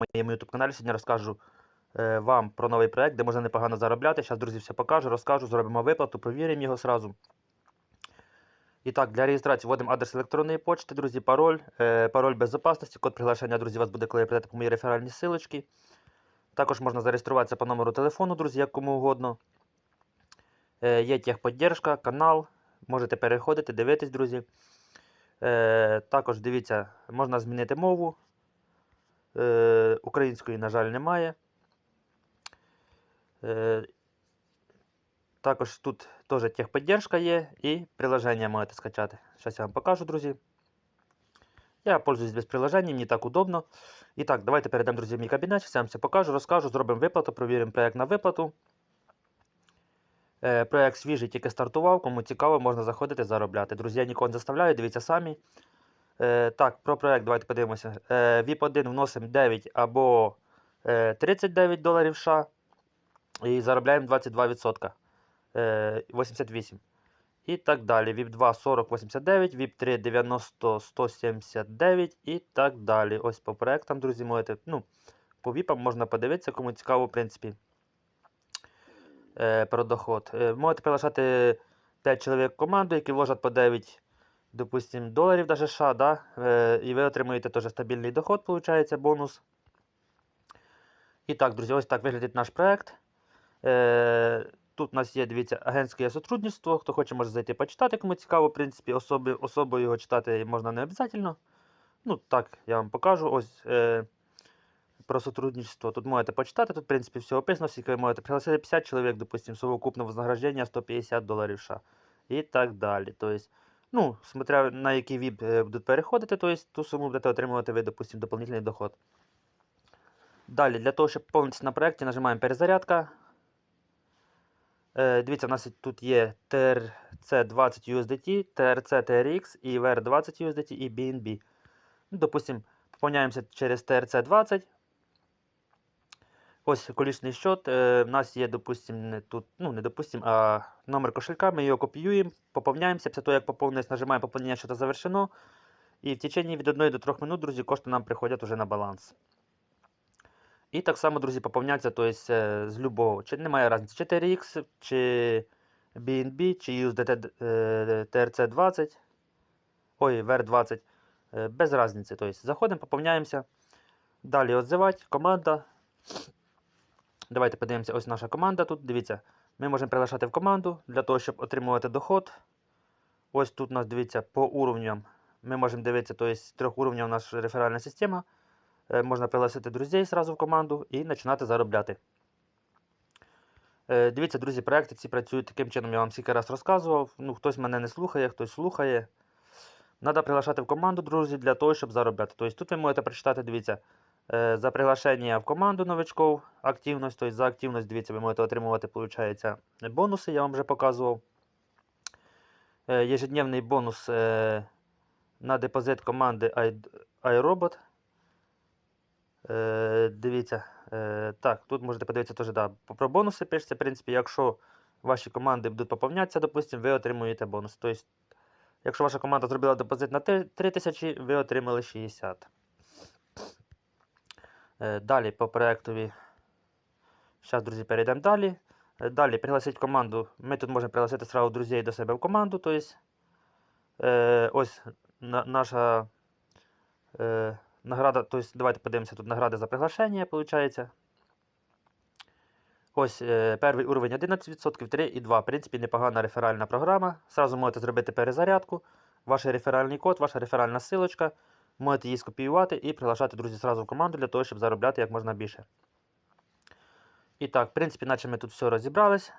моєму YouTube каналі. Сьогодні розкажу е, вам про новий проект, де можна непогано заробляти. Зараз, друзі, все покажу, розкажу, зробимо виплату, провіримо його зразу. І так, для реєстрації вводимо адрес електронної почти, друзі, пароль, е, пароль безпечності, код приглашення, друзі, вас буде, коли ви прийдете по моїй реферальній силочці. Також можна зареєструватися по номеру телефону, друзі, як кому угодно. Е, є техподдержка, канал. Можете переходити, дивитись, друзі. Е, також дивіться, можна змінити мову. Е, української, на жаль, немає. Е, також тут теж техподдержка є і приложення можете скачати. Зараз я вам покажу, друзі. Я пользуюсь без приложення, мені так удобно. І так, давайте перейдемо, друзі, в мій кабінет. Я вам все покажу, розкажу, зробимо виплату, провіримо проєкт на виплату. Е, проєкт свіжий, тільки стартував. Кому цікаво, можна заходити заробляти. Друзі, я нікого не заставляю, дивіться самі. Е, так, про проєкт давайте подивимося. Е, VIP1 вносимо 9 або е, 39 доларів США. І заробляємо 22%. Е, 88. І так далі. VIP 2 40 89, VIP 3 90 179 і так далі. Ось по проектам, друзі, можете. Ну, по VIP можна подивитися, кому цікаво, в принципі, е, про доход. Е, можете приглашати 5 чоловік команду, які вложать по 9, допустим, доларів даже США, да? е, і ви отримуєте теж стабільний доход, виходить, бонус. І так, друзі, ось так виглядить наш проект. Е, Тут у нас є, дивіться, агентське сотрудничество. Хто хоче, може зайти почитати, кому цікаво, в принципі, особи, особою його читати можна не обов'язково. Ну, так, я вам покажу. Ось е, про сотрудничество. Тут можете почитати, тут, в принципі, все описано, скільки ви можете пригласити 50 чоловік, допустим, совокупне вознаграждення 150 доларів США. І так далі. Тобто, ну, смотря на який VIP е, будуть переходити, тобто, ту суму будете отримувати ви, допустим, дополнительний доход. Далі, для того, щоб повністю на проєкті, нажимаємо перезарядка. Е, Дивіться, у нас тут є TRC20 USDT, TRC TRX і VR20 USDT і BNB. Ну, допустим, поповняємося через TRC20. Ось колічний счет. Е, У нас є, допустим, тут, ну, не допустим, а номер кошелька. Ми його копіюємо, поповняємося. Після того, як поповнилось, нажимаємо поповнення счета завершено. І в течение від 1 до 3 минут, друзі, кошти нам приходять уже на баланс. І так само, друзі, поповняться то есть, е, з любого. Чи немає різниці, чи TRX, чи BNB, чи USDT е, TRC20. Ой, VR20. е, Без різниці. То есть, заходимо, поповняємося. Далі отзивати, команда. Давайте подивимося, ось наша команда тут. Дивіться, ми можемо приглашати в команду для того, щоб отримувати доход. Ось тут у нас дивіться по уровням. Ми можемо дивитися, то есть, трьох уровнів нас реферальна система. Е, Можна пригласити друзей зразу в команду і починати заробляти. Е, Дивіться, друзі, проекти ці працюють таким чином, я вам скільки раз розказував. Ну, хтось мене не слухає, хтось слухає. Треба приглашати в команду, друзі, для того, щоб заробляти. Тобто тут ви можете прочитати, дивіться, за приглашення в команду новичков, активність, тобто за активність, дивіться, ви можете отримувати, виходить, бонуси, я вам вже показував. Е, Ежедневний бонус е, на депозит команди iRobot. Е, дивіться, е, так, тут можете подивитися теж, да, про бонуси пишеться. В принципі, якщо ваші команди будуть поповнятися, допустимо, ви отримуєте бонус. Тобто, якщо ваша команда зробила депозит на 3 тисячі, ви отримали 60. Е, далі по проєктові. Зараз, друзі, перейдемо далі. Е, Далі пригласити команду. Ми тут можемо пригласити сразу друзей до себе в команду. Тобто, е, ось на, наша. Е, Награда, то давайте подивимося, тут награда за приглашення, виходить. Ось е, перший уровень 11%, 3 і 2. В принципі, непогана реферальна програма. Сразу можете зробити перезарядку, ваш реферальний код, ваша реферальна силочка. Можете її скопіювати і приглашати друзі зразу в команду для того, щоб заробляти як можна більше. І так, в принципі, наче ми тут все розібрались.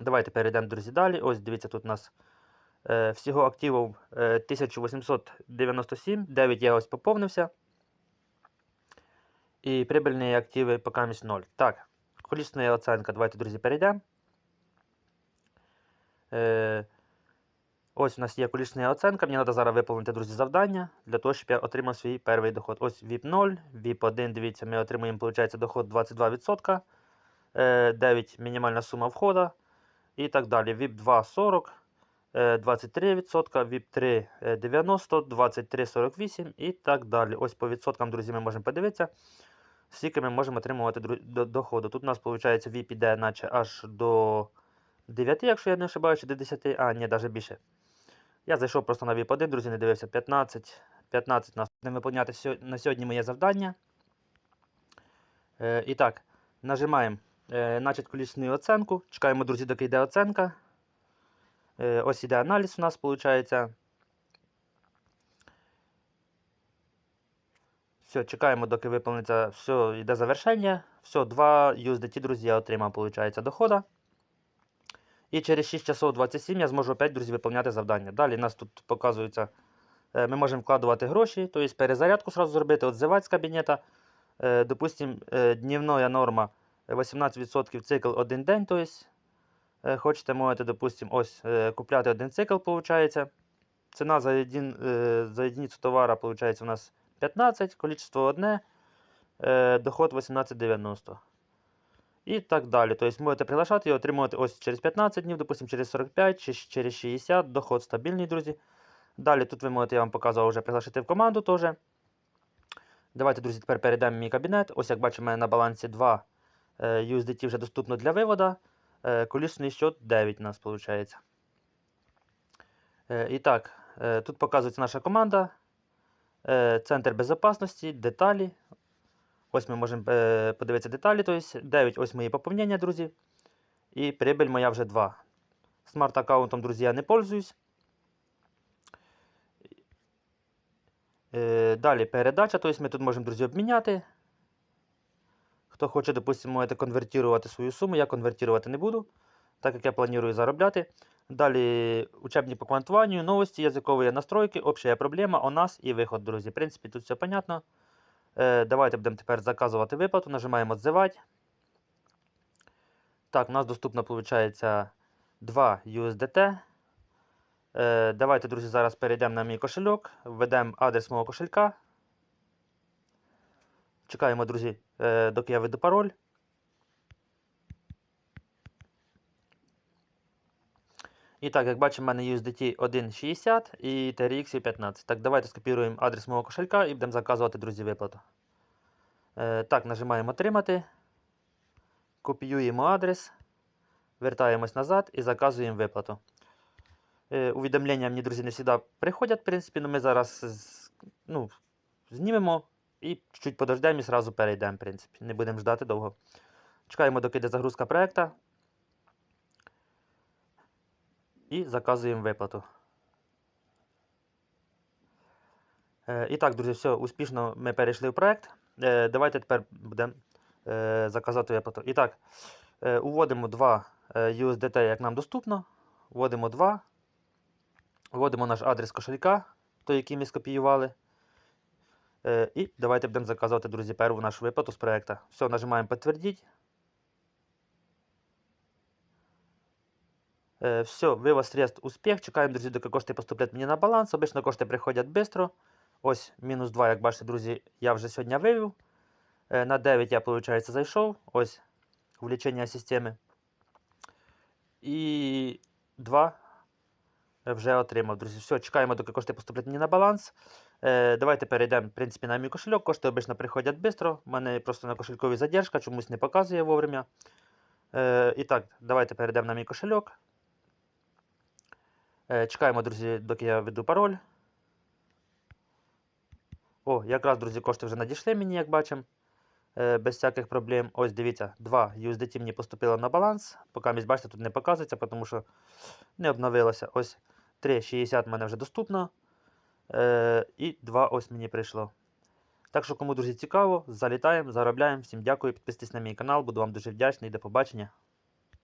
Давайте перейдемо, друзі, далі. Ось дивіться, тут у нас Е, Всього активів е, 1897, 9 я ось поповнився. І прибильні активи поки 0. Так, колісна оцінка. Давайте, друзі, перейдемо. Е, Ось у нас є колісна оцінка. Мені треба зараз виповнити, друзі, завдання для того, щоб я отримав свій перший доход. Ось VIP 0, VIP 1, дивіться, ми отримуємо, виходить, доход 22%. Е, 9 мінімальна сума входу. І так далі. VIP 2 40. е, 23%, VIP 3 е, 90, 23 48 і так далі. Ось по відсоткам, друзі, ми можемо подивитися, скільки ми можемо отримувати доходу. Тут у нас, виходить, VIP іде наче аж до 9, якщо я не ошибаюся, до 10, а ні, навіть більше. Я зайшов просто на VIP 1, друзі, не дивився 15. 15 нас не виповняти на сьогодні моє завдання. Е, і так, нажимаємо е, начать колісну оценку. Чекаємо, друзі, доки йде оценка. Е, ось іде аналіз у нас, виходить. Все, чекаємо, доки виповниться. Все, йде завершення. Все, 2 USDT, друзі, я отримав, виходить, дохода. І через 6 часов 27 я зможу опять, друзі, виповняти завдання. Далі нас тут показується, е, ми можемо вкладувати гроші, тобто перезарядку сразу зробити, отзивати з кабінета. Е, Допустим, е, дневна норма 18% цикл один день. Тобто, хочете, можете, допустим, ось купляти один цикл, виходить. Ціна за, один, за единицю товара, виходить, у нас 15, количество одне, доход 18,90. І так далі. Тобто можете приглашати і отримувати ось через 15 днів, допустим, через 45 чи через 60. Доход стабільний, друзі. Далі тут ви можете, я вам показував, вже приглашити в команду теж. Давайте, друзі, тепер перейдемо в мій кабінет. Ось як бачимо, на балансі 2 е, USDT вже доступно для виводу. Е, Колісний счет 9 у нас виходить. І так, тут показується наша команда. Е, Центр безпечності, деталі. Ось ми можемо е, подивитися деталі. Тобто 9 ось мої поповнення, друзі. І прибыль моя вже 2. Смарт-аккаунтом, друзі, я не пользуюсь. Е, Далі передача, тобто ми тут можемо, друзі, обміняти. Хто хоче, допустимо, конвертувати свою суму, я конвертувати не буду, так як я планую заробляти. Далі учебні по квантуванню, новості, язикові настройки, общая проблема, у нас і виход, друзі. В принципі, тут все понятно. Е, давайте будемо тепер заказувати виплату, нажимаємо Зивати. Так, у нас доступно, виходить, 2 USDT. Давайте, друзі, зараз перейдемо на мій кошельок, введемо адрес мого кошелька. Чекаємо, друзі, е, доки я введу пароль. І так, як бачимо, в мене USDT 1.60 і TRX 15. Так, давайте скопіруємо адрес мого кошелька і будемо заказувати, друзі, виплату. Е, так, нажимаємо Отримати. Копіюємо адрес. Вертаємось назад і заказуємо виплату. Е, увідомлення мені, друзі, не завжди приходять, в принципі, але ми зараз ну, знімемо і чуть подождемо і зразу перейдемо, в принципі. Не будемо ждати довго. Чекаємо, доки йде загрузка проєкта. І заказуємо виплату. Е, і так, друзі, все, успішно ми перейшли в проєкт. Е, давайте тепер будемо е, заказати виплату. І так, уводимо 2 е, USDT, як нам доступно. Вводимо 2. Вводимо наш адрес кошелька, той, який ми скопіювали. І давайте будемо заказувати, друзі, перву нашу виплату з проєкту. Все, нажимаємо підтвердіть. Все, вивод средств успіх. Чекаємо, друзі, доки кошти поступлять мені на баланс. Обично кошти приходять швидко. Ось мінус 2, як бачите, друзі, я вже сьогодні вивів. Е, на 9 я, виходить, зайшов. Ось влічення системи. І 2 вже отримав, друзі. Все, чекаємо, доки кошти поступлять мені на баланс. Е, давайте перейдемо, в принципі, на мій кошельок. Кошти обично приходять швидко. У мене просто на кошельковій задержка, чомусь не показує вовремя. І так, давайте перейдемо на мій кошельок. Е, чекаємо, друзі, доки я введу пароль. О, якраз, друзі, кошти вже надійшли мені, як бачимо. Е, без всяких проблем. Ось дивіться, 2 USDT мені поступило на баланс. Поки місць, бачите, тут не показується, тому що не обновилося. Ось 3,60 в мене вже доступно. Е, і 2 ось мені прийшло. Так що, кому, друзі, цікаво, залітаємо, заробляємо. Всім дякую, підписуйтесь на мій канал, буду вам дуже вдячний. До побачення.